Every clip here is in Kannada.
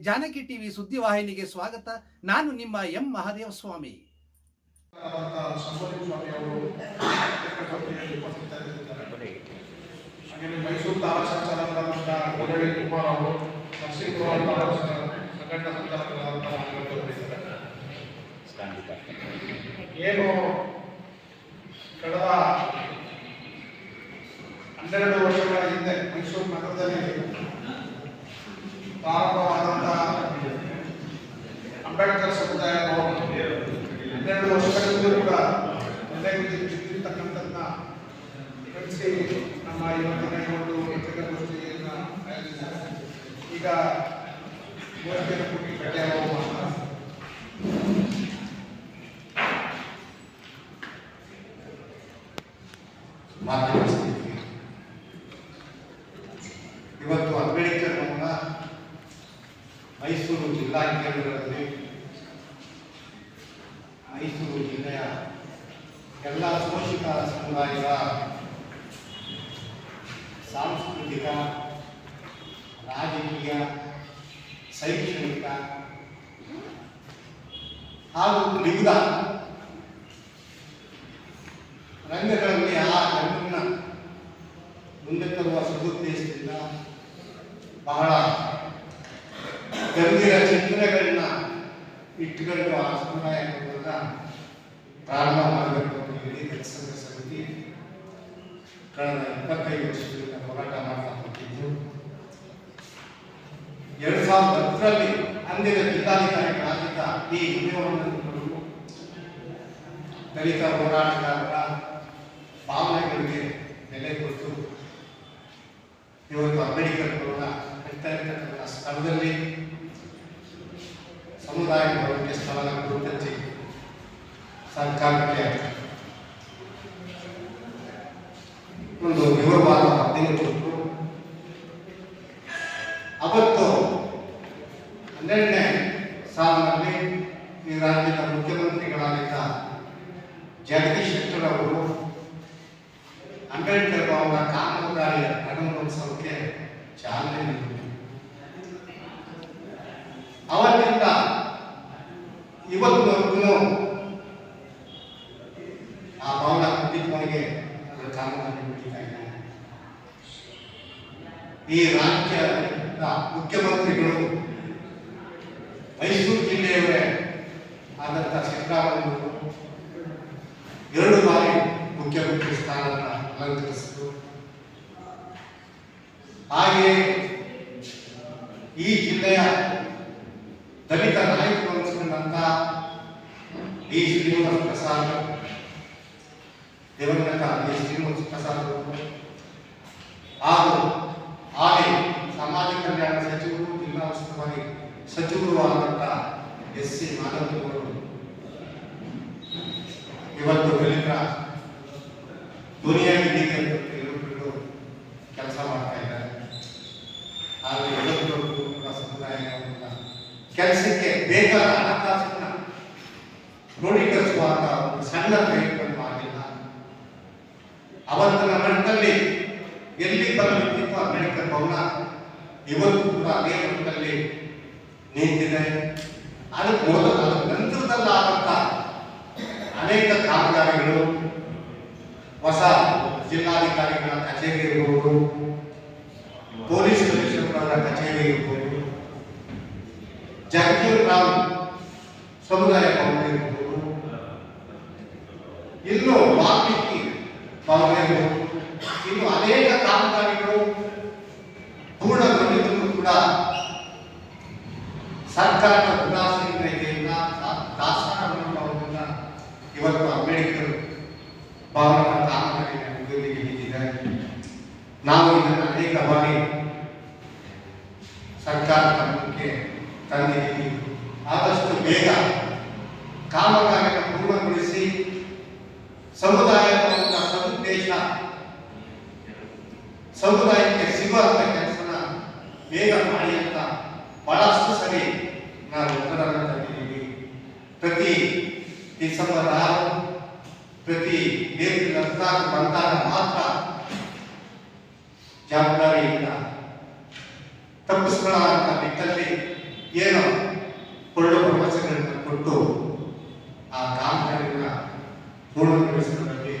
ಜಾನಕಿ ಟಿವಿ ಸುದ್ದಿವಾಹಿನಿಗೆ ಸ್ವಾಗತ ನಾನು ನಿಮ್ಮ ಎಂ ಮಹಾದೇವ ಸ್ವಾಮಿ. ಏನು ಕಳೆದ ಹನ್ನೆರಡು ವರ್ಷಗಳ ಹಿಂದೆ ಮೈಸೂರು ನಗರದಲ್ಲಿ ಪ್ರಾರಂಭವಾದಂಥ ಅಂಬೇಡ್ಕರ್ ಸಮುದಾಯ ಭವನ ಹನ್ನೆರಡು ವರ್ಷಗಳಿಂದಲೂ ಕೂಡ ನೆಲೆಗುದ್ದಿರ್ತಕ್ಕಂಥದ್ದನ್ನ ಕಳಿಸಿ ನಮ್ಮ ಇವತ್ತಿನ ಒಂದು ಪತ್ರಿಕಾಗೋಷ್ಠಿಯನ್ನು ಆಯೋಜಿಸಿದ್ದಾರೆ. ಈಗ ಗೋಷ್ಠಿಯನ್ನು ಕೂಡಿ ಕಟ್ಟೆ ಇವತ್ತು ಅಂಬೇಡ್ಕರ್ ಭವನ ಮೈಸೂರು ಜಿಲ್ಲಾ ಕೇಂದ್ರದಲ್ಲಿ ಮೈಸೂರು ಜಿಲ್ಲೆಯ ಎಲ್ಲ ಸಮುದಾಯದ ಸಾಂಸ್ಕೃತಿಕ, ರಾಜಕೀಯ, ಶೈಕ್ಷಣಿಕ ಹಾಗೂ ವಿವಿಧ ರಂಗಗಳಲ್ಲಿ ಆ ರಂಗನ್ನ ಮುಂದೆ ತರುವ ಸದುದ್ದೇಶದಿಂದ ಬಹಳ ಗಂಭೀರ ಚಿಂತನೆಗಳನ್ನ ಇಟ್ಟುಕೊಂಡು ಆ ಸಮುದಾಯ ಪ್ರಾರಂಭ ಮಾಡಬೇಕು ಅಂತ ಹೇಳಿ ಕಳೆದ ಇಪ್ಪತ್ತೈದು ವರ್ಷಗಳಿಂದ ಹೋರಾಟ ಮಾಡ್ತಾ ಹೋಗಿದ್ದು. ಎರಡ್ ಸಾವಿರದ ಹತ್ತರಲ್ಲಿ ಅಂದಿನ ಜಿಲ್ಲಾಧಿಕಾರಿಗಳಾಗಿದ್ದ ಈ ವಿನಯೋನಂದರು ದಲಿತ ಹೋರಾಟಗಾರರ ಭಾವನೆಗಳಿಗೆ ಬೆಲೆ ಕೊಟ್ಟು ಇವತ್ತು ಅಂಬೇಡ್ಕರ್ ಅವರ ಇರ್ತಕ್ಕಂಥ ಸ್ಥಳದಲ್ಲಿ ಸಮುದಾಯ ಸ್ಥಳದ ಗುರುತಿಸಿ ಸರ್ಕಾರಕ್ಕೆ ಒಂದು ವಿವರವಾದ ಅಧ್ಯಯನ ಅವತ್ತು ಹನ್ನೆರಡನೇ ಸಾಲಿನಲ್ಲಿ ಈ ರಾಜ್ಯದ ಮುಖ್ಯಮಂತ್ರಿಗಳಾಗಿದ್ದ ಜಗದೀಶ್ ಶೆಟ್ಟರ್ ಅವರು ಅಂಬೇಡ್ಕರ್ ಅವರ ಕಾಮಗಾರಿಯ ಪ್ರಾರಂಭೋತ್ಸವಕ್ಕೆ ಚಾಲನೆ ನೀಡಿದರು. ಅವತ್ತಿಂದ ಇವತ್ತಿನವರೆಗೂ ಆ ಭವನ ಕುಂಠಿತವಾಗಿ ಅದರ ಕಾಮಗಾರಿ ನಡೀತಾ ಇದೆ ಈ ರಾಜ್ಯದ ಮುಖ್ಯಮಂತ್ರಿಗಳು ಮೈಸೂರು ಜಿಲ್ಲೆಯವರೇ ಆದಂಥ ಸಿದ್ದರಾಮಯ್ಯವರು ಎರಡು ಬಾರಿ ಮುಖ್ಯಮಂತ್ರಿ ಸ್ಥಾನವನ್ನು ಅಲಂಕರಿಸಿದರು. ಹಾಗೆಯೇ ಈ ಜಿಲ್ಲೆಯ ದಲಿತ ನಾಯಕರು ಅನಿಸಿಕೊಂಡಂತ ಡಿ ಶ್ರೀನಿವಾಸ ಪ್ರಸಾದ್ ದಿವಂಗತ ಡಿ ಶ್ರೀನಿವಾಸ ಪ್ರಸಾದ್ ಅವರು ಹಾಗೂ ಕಲ್ಯಾಣ ಸಚಿವರು, ಜಿಲ್ಲಾ ಉಸ್ತುವಾರಿ ಸಚಿವರು ಆದಂತ ಎಸ್ ಸಿ ಮಾಧವರು ಇವತ್ತು ದಲಿತರ ಧ್ವನಿಯಾಗಿದ್ದೀವಿ ಅಂತ ಕೆಲಸ ಮಾಡ್ತಾ ಇದ್ದಾರೆ. ಆದರೆ ಎಲ್ಲರೂ ಕೂಡ ಕೆಲಸಕ್ಕೆ ಬೇಕಾದ ಹಣಕಾಸನ್ನ ಕ್ರೋಢೀಕರಿಸುವಾಗ ಒಂದು ಸಣ್ಣ ಪ್ರಯತ್ನ ಆಗಿಲ್ಲ ಅವತ್ತಿನ ಮಟ್ಟದಲ್ಲಿ ಎಲ್ಲಿ ಬರಬೇಕಿತ್ತು ಅಂಬೇಡ್ಕರ್ ಭವನ? ಇವತ್ತು ಕೂಡ ಅದೇ ಮಟ್ಟದಲ್ಲಿ ನಿಂತಿದೆ. ಅದಕ್ಕೆ ಮೊದಲ ನಂತರದಲ್ಲಾದಂತ ಅನೇಕ ಕಾಮಗಾರಿಗಳು, ಹೊಸ ಜಿಲ್ಲಾಧಿಕಾರಿಗಳ ಕಚೇರಿ ಇರ್ಬೋದು, ಪೊಲೀಸ್ ಕಮಿಷನರ್ಗಳ ಕಚೇರಿ ಇರ್ಬೋದು ಜಗಜೀವ್ ರಾಮ್ ಸಮುದಾಯ ಭವನ ಇರ್ಬೋದು. ಇನ್ನು ವಾಲ್ಮೀಕಿ ಭವನ ಇನ್ನು ಅನೇಕ ಕಾಮಗಾರಿಗಳು ಪೂರ್ಣಗೊಂಡಿದ್ದರೂ ಕೂಡ ಸರ್ಕಾರದ ಉದಾಸೀನತೆಯಿಂದ ದಾಸನವನ್ನು ಇವತ್ತು ಅಂಬೇಡ್ಕರ್ ಭಾವನ ತಾಂತ್ರಿಕ ಮುಗಿಲಿಗೆ ನಿಂತಿದ್ದಾರೆ ನಾವು ಇದನ್ನು ಅನೇಕ ಬಾರಿ ಸರ್ಕಾರದ ಮುಖ್ಯ ತಂದಿದ್ದೀವಿ. ಆದಷ್ಟು ಬೇಗ ಕಾಮಗಾರಿಯನ್ನು ಪೂರ್ಣಗೊಳಿಸಿ ಸಮುದಾಯದ ಸದುದ್ದೇಶ, ಸಮುದಾಯಕ್ಕೆ ಸಿಗುವಂತ ಕೆಲಸನ ಬೇಗ ಮಾಡಿ ಅಂತ ಬಹಳಷ್ಟು ಸರಿ ನಾನು ಉತ್ತರವನ್ನು ತಂದಿದ್ದೀನಿ ಪ್ರತಿ ಡಿಸೆಂಬರ್ ಆರು ಪ್ರತಿ ಏಪ್ರಿಲ್ ಹದಿನಾಲ್ಕು ಬಂದಾಗ ಮಾತ್ರ ಜವಾಬ್ದಾರಿಯಿಂದ ತಪ್ಪಿಸ್ಕೊಳ್ಳುವಂತ ನಿಟ್ಟಲ್ಲಿ ಏನು ಕೊಳ್ಳು ಭರವಸೆಗಳನ್ನು ಕೊಟ್ಟು ಆ ಕಾಮಗಾರಿನ ಪೂರ್ಣಗೊಳಿಸುವುದರಲ್ಲಿ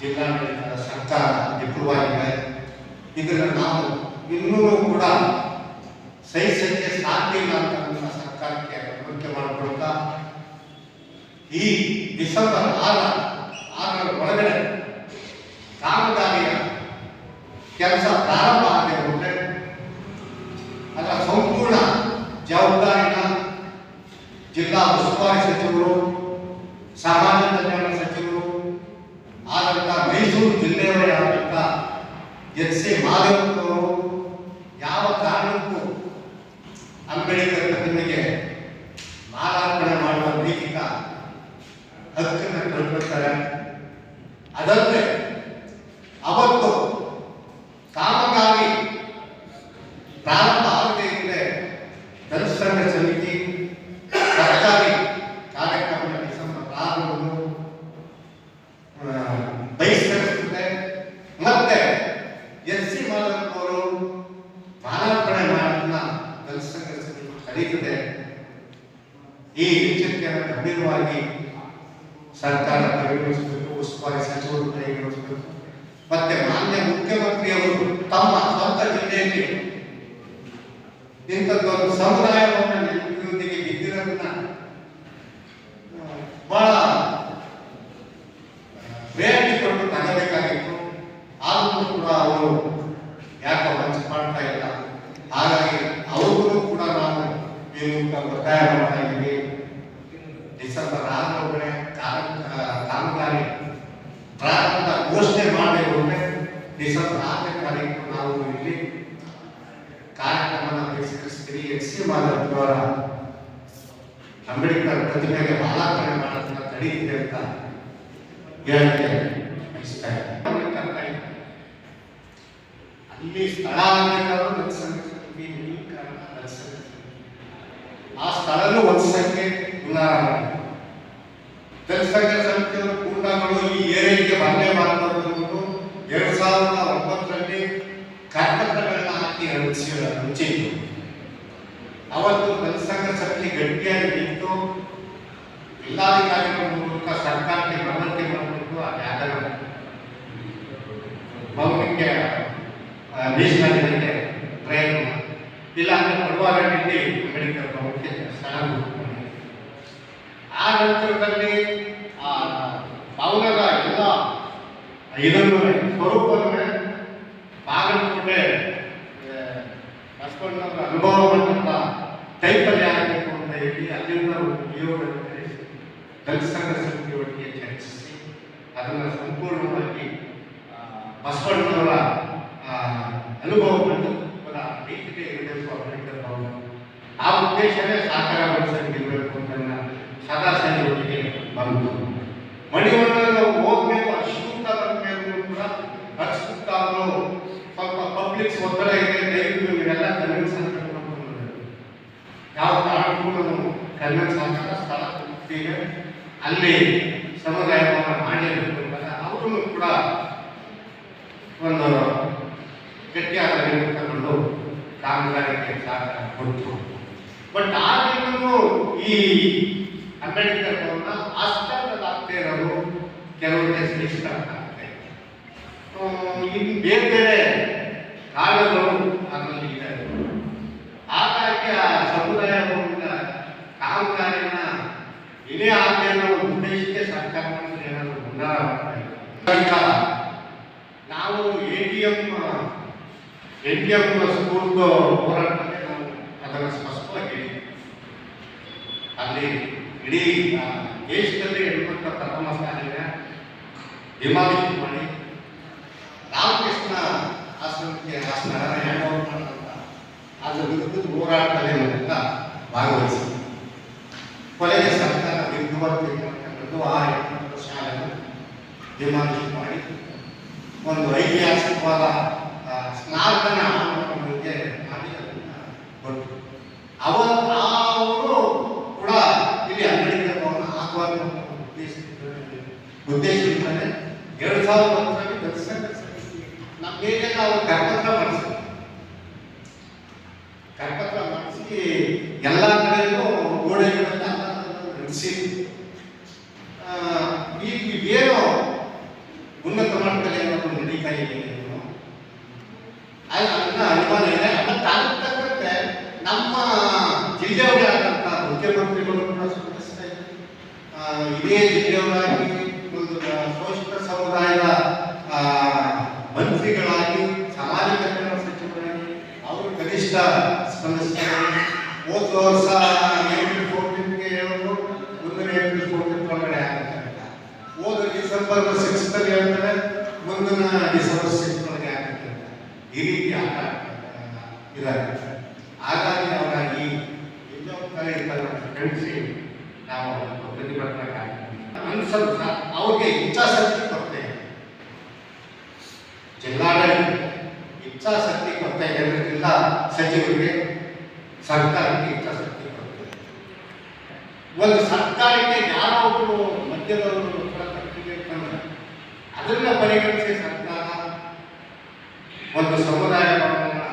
ಜಿಲ್ಲಾಡಳಿತದ ಸರ್ಕಾರ ವಿಫಲವಾಗಿದೆ. ಇದನ್ನು ನಾವು ಇನ್ನೂ ಕೂಡ ಸಹಿಸಲಿಕ್ಕೆ ಸಾಧ್ಯ ಇಲ್ಲ ಅಂತ ಸರ್ಕಾರಕ್ಕೆ ಮನವರಿಕೆ ಮಾಡಿಕೊಳ್ತಾ ಈ ಡಿಸೆಂಬರ್ ಆರ, ಆರರ ಒಳಗಡೆ ಕಾಮಗಾರಿಯ ಕೆಲಸ ಪ್ರಾರಂಭ ಆಗಿರುತ್ತದೆ ಅದರ ಸಂಪೂರ್ಣ ಜವಾಬ್ದಾರಿನ ಜಿಲ್ಲಾ ಉಸ್ತುವಾರಿ ಸಚಿವರು ಸಮಾಜ ಕಲ್ಯಾಣ ಸಚಿವರು ಆದಂತ ಮೈಸೂರು ಜಿಲ್ಲೆಯವರೇ ಆದಂತ ಎಚ್ ಸಿ ಮಾಧವರವರು ಯಾವ ಕಾರಣಕ್ಕೂ ಅಂಬೇಡ್ಕರ್ ಪ್ರತಿಮೆಗೆ ಮಾಲಾರ್ಪಣೆ ಮಾಡುವ ನೈತಿಕ ಹಕ್ಕನ್ನು ಕಳ್ಕೊಳ್ತಾರೆ ಅವತ್ತು ಕಾಮಗಾರಿ ಪ್ರಾರಂಭ ಆಗದೆ ಇದ್ರೆ ಸಮಿತಿ ಸರ್ಕಾರಿ ಕಾರ್ಯಕ್ರಮ ಡಿಸೆಂಬರ್ ಆರರಂದು ಬಹಿಷ್ಕರಿಸುತ್ತೆ ಮತ್ತೆ ಎಸ್ ಸಿ ಮಾಧವರವರು ಮಾಲಾರ್ಪಣೆ ಮಾಡೋದನ್ನ ಜನಸಂಘ ಸಮಿತಿ ಕರೀತದೆ. ಈ ಎಚ್ಚರಿಕೆಯನ್ನು ಗಂಭೀರವಾಗಿ ಸರ್ಕಾರ ಪರಿಗಣಿಸಬೇಕು ಉಸ್ತುವಾರಿ ಸಚಿವರು ಪರಿಗಣಿಸಬೇಕು ಮತ್ತೆ ಮಾನ್ಯ ಮುಖ್ಯಮಂತ್ರಿಯವರು ತಮ್ಮ ಸ್ವಂತ ಜಿಲ್ಲೆಯಲ್ಲಿ ಇಂಥದ್ದೊಂದು ಸಮುದಾಯವನ್ನು ಅಭಿವೃದ್ಧಿಗೆ ಬಿದ್ದಿರೋದನ್ನ ಆ, ಬಹಳ ಬೇಡಿಕೊಂಡು ತಗಬೇಕಾಗಿತ್ತು ಆದರೂ ಕೂಡ ಅವರು ಯಾಕೋ ಮನಸ್ಸು ಮಾಡ್ತಾ ಇಲ್ಲ ಹಾಗಾಗಿ ಅವ್ರಿಗೂ ಕೂಡ ನಾವು ಈ ಮೂಲಕ ಒತ್ತಾಯ ಮಾಡ್ತಾ ಇದ್ದೀವಿ ಡಿಸೆಂಬರ್ ಆರರೊಳಗಡೆ ಕಾಮ- ಕಾಮಗಾರಿ ಪ್ರಾರಂಭ ಘೋಷಣೆ ಮಾಡಬೇಕು ಡಿಸೆಂಬರ್ ಆರನೇ ತಾರೀಕು ನಾವು ಇಲ್ಲಿ ಕಾರ್ಯಕ್ರಮನ ಬಹಿಷ್ಕರಿಸ್ತೀವಿ ಎಚ್ ಸಿ ಮಾಧವರ ಅಂಬೇಡ್ಕರ್ ಪ್ರತಿಮೆಗೆ ಮಾಲಾರ್ಪಣೆ ಮಾಡೋದನ್ನ ತಡೀತಿದೆ ಅಂತ ಹೇಳಕ್ಕೆ. ಅಲ್ಲಿ ಈ ಕಾರಣ ಆ ಸ್ಥಳನೂ ಒಂದು ಸಂಖ್ಯೆ ಗೂಂಡಾಗಳು ಈ ಏರಿಯೆಗೆ ಬಂದೇ ಮಾಡಬಹುದು ಎರಡ್ ಸಾವಿರದ ಒಂಬತ್ತರಲ್ಲಿ ಕರ್ಕಟಗಳನ್ನ ಹಾಕಿ ಹಂಚಿತ್ತು ಅವತ್ತು ಜನಸಂಘ ಸಮಿತಿ ಗಟ್ಟಿಯಾಗಿ ನಿಂತು ಜಿಲ್ಲಾಧಿಕಾರಿಗಳ ಮೂಲಕ ಸರ್ಕಾರಕ್ಕೆ ಮನವರಿಕೆ ಮಾಡಬೇಕು ಆ ಜಾಗದ ಭವನಕ್ಕೆ ಆ, ಮೀಸಲಾತಿಗೆ ಪ್ರಯತ್ನ ಇಲ್ಲ ಅಂದರೆ ಪಡುವಾಗಡ್ಡಿ ಅಂಬೇಡ್ಕರ್ ಭವನಕ್ಕೆ ಸ್ಥಳ. ಆ ನಂತರದಲ್ಲಿ ಆ ಭವನದ ಎಲ್ಲ ಇದನ್ನು ಸ್ವರೂಪವನ್ನು ಬಾಗಲಕೋಟೆ ಆ, ಅನುಭವ ಅನುಭವವಂತ ಟೈಪಲ್ಲಿ ಆಗಬೇಕು ಅಂತ ಹೇಳಿ ಅಲ್ಲಿಂದ ನಿಯೋಗವನ್ನು ಕರೆಸಿ ಜನಸಂಘ ಸಮಿತಿಯೊಟ್ಟಿಗೆ ಚರ್ಚಿಸಿ ಅದನ್ನು ಸಂಪೂರ್ಣವಾಗಿ ಬಸವಣ್ಣವರ ಅನುಭವವನ್ನು ಅವರ ರೀತಿಗೆ ಇರಬೇಕು ಭವನ ಆ ಉದ್ದೇಶವೇ ಯಾವ ಕಾರಣಕ್ಕೂ ಕನ್ನಡ ಆಗಲ್ಲ ಸ್ಥಳ ಕೊಡ್ತೀವಿ ಅಲ್ಲಿ ಸಮುದಾಯವನ್ನು ಮಾಡಿರಬೇಕು ಅಂತ ಅವರು ಕೂಡ ಒಂದು ಗಟ್ಟಿಯಾದ ನಿರ್ಣಯ ತಗೊಂಡು ಕಾಮಗಾರಿಗೆ ಸಹಕಾರ ಕೊಟ್ಟು ಬಟ್ ಆದ್ರೂ ಈ ಅಂಬೇಡ್ಕರ್ ಭವನ ಆಸ್ಪತ್ರೆದಾಗ್ತಾ ಇರೋದು ಕೆಲವರಿಗೆ ಶ್ರೇಷ್ಠ ಆಗ್ತಾ ಇದೆ ಇನ್ನು ಬೇರೆ ಬೇರೆ ಕಾರಣಗಳು ಅದರಲ್ಲಿ ಇದೆ ಹಾಗಾಗಿ ಆ ಸಮುದಾಯ ಭವನದ ಕಾಮಗಾರಿನ ಇದೇ ಆಜ್ಞೆಯನ್ನು ಉದ್ದೇಶಕ್ಕೆ ಸರ್ಕಾರ ಏನಾದರೂ ಇದೆ ನಾವು A T M A T M ಸ್ಕೂಲ್ದು ಹೋರಾಟಕ್ಕೆ ನಾವು ಅದನ್ನು ಸ್ಪಷ್ಟವಾಗಿ. ಅಲ್ಲಿ ಇಡೀ ದೇಶದಲ್ಲಿ ಹೆಣ್ಮಕ್ಳ ಪ್ರಥಮ ಸ್ಥಾನಕ್ಕೆ ಡಿಮಾಲಿಷ್ ಮಾಡಿ ರಾಮಕೃಷ್ಣ ಆಶ್ರಮಕ್ಕೆ ಆಶ್ರಮ ಹ್ಯಾಂಡ್ ಅದ್ರ ವಿರುದ್ಧದ ಹೋರಾಟದಲ್ಲಿ ಆರ್ ಶಾಲೆಯನ್ನು ಮಾಡಿ ಒಂದು ಐತಿಹಾಸಿಕವಾದ ಸ್ಮಾರಕನ ಅವರು ಕೂಡ ಇಲ್ಲಿ ಅಂಬೇಡ್ಕರ್ ಭವನ ನಮ್ಮ ಕರ್ಪತ್ರ ಮಾಡಿಸಿ ಎಲ್ಲ ಕಡೆಗೂ ಗೋಡೆಗಳನ್ನ ನಡೆಸಿದ್ರು ಮಂತ್ರಿಗಳಾಗಿ, ಸಮಾಜ ಕಲ್ಯಾಣ ಸಚಿವರಾಗಿ, ಅವರು ಕನಿಷ್ಠ ಸ್ಪಂದಿಸ್ತಾರೆ ಹೋದ ವರ್ಷ ಏಪ್ರಿಲ್ ಫೋರ್ಟೀನ್ಗೆ ಹೇಳಿದ್ರು ಮುಂದಿನ ಏಪ್ರಿಲ್ ಫೋರ್ಟೀನ್ ಒಳಗಡೆ ಆಗುತ್ತೆ ಹೋದ ಡಿಸೆಂಬರ್ ಹೇಳ್ತಾರೆ ಮುಂದಿನ ಡಿಸೆಂಬರ್ ಸಿಕ್ಸ್ ಒಳಗೆ ಆಗುತ್ತೆ ಈ ರೀತಿ ಆಟ ಇದಾಗುತ್ತೆ. ಹಾಗಾಗಿ ಅವರ ಈ ಜವಾಬ್ದಾರಿಗಳನ್ನು ಕಳಿಸಿ ನಾವು ಪ್ರತಿಭಟನೆ ಕಾರ್ಯಕ್ರಮ. ಸರ್ ಅವ್ರಿಗೆ ಇಚ್ಛಾಶಕ್ತಿ ಇದೆ. ಜಿಲ್ಲಾಡಳಿತ ಇಚ್ಛಾಶಕ್ತಿ ಕೊಡ್ತಾ ಇದೆ ಸಚಿವರಿಗೆ ಸರ್ಕಾರಕ್ಕೆ ಇಚ್ಛಾಶಕ್ತಿ ಕೊರತೆ ಇದೆ. ಒಂದು ಸರ್ಕಾರಕ್ಕೆ ಯಾರೋ ಒಬ್ಬರು ಮಧ್ಯದವರು ಅದನ್ನ ಪರಿಗಣಿಸಿ ಸರ್ಕಾರ ಒಂದು ಸಮುದಾಯವನ್ನು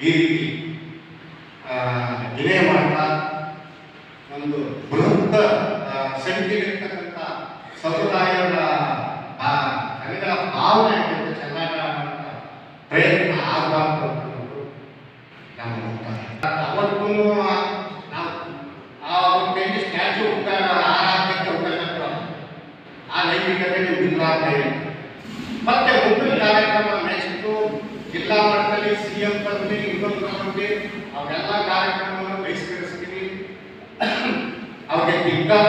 ಈ ರೀತಿ ಆ, ವಿನಯ ಮಾಡ್ತಾ ಒಂದು ಬೃಹತ್ ಆ, ಸಂಖ್ಯೆಯಲ್ಲಿರ್ತಕ್ಕಂಥ ಸಮುದಾಯದ ಆ, ಜನಗಳ ಭಾವನೆ ಜೊತೆ ಚೆಲ್ಲಾಟ ಮಾಡುವಂಥ ಪ್ರಯತ್ನ ಆಗಬಾರ್ದು ಅನ್ನೋದು ನಮ್ಮ ಒತ್ತಾಯ. ಅವತ್ತೂ ನಾವು ಆ ಒಂದು ಸ್ಟ್ಯಾಚು ಉಪಕಾರ ಆ ರಾಜ್ಯಕ್ಕೆ ಉಪಕಾರ ಆ ನೈತಿಕತೆ ಇಲ್ಲ ಅಂತ ಹೇಳಿ. ಮತ್ತೆ ಮುಂದಿನ ಕಾರ್ಯಕ್ರಮ ನೆಕ್ಸ್ಟ್ ಜಿಲ್ಲಾ ಮಟ್ಟದಲ್ಲಿ ಸಿಎಂ ಪದವಿ ಇನ್ನೊಂದು ಪದವಿ ಅವೆಲ್ಲ ಕಾರ್ಯಕ್ರಮವನ್ನು ಬಹಿಷ್ಕರಿಸ್ತೀವಿ. ಅವ್ರಿಗೆ ಧಿಕ್ಕಾರ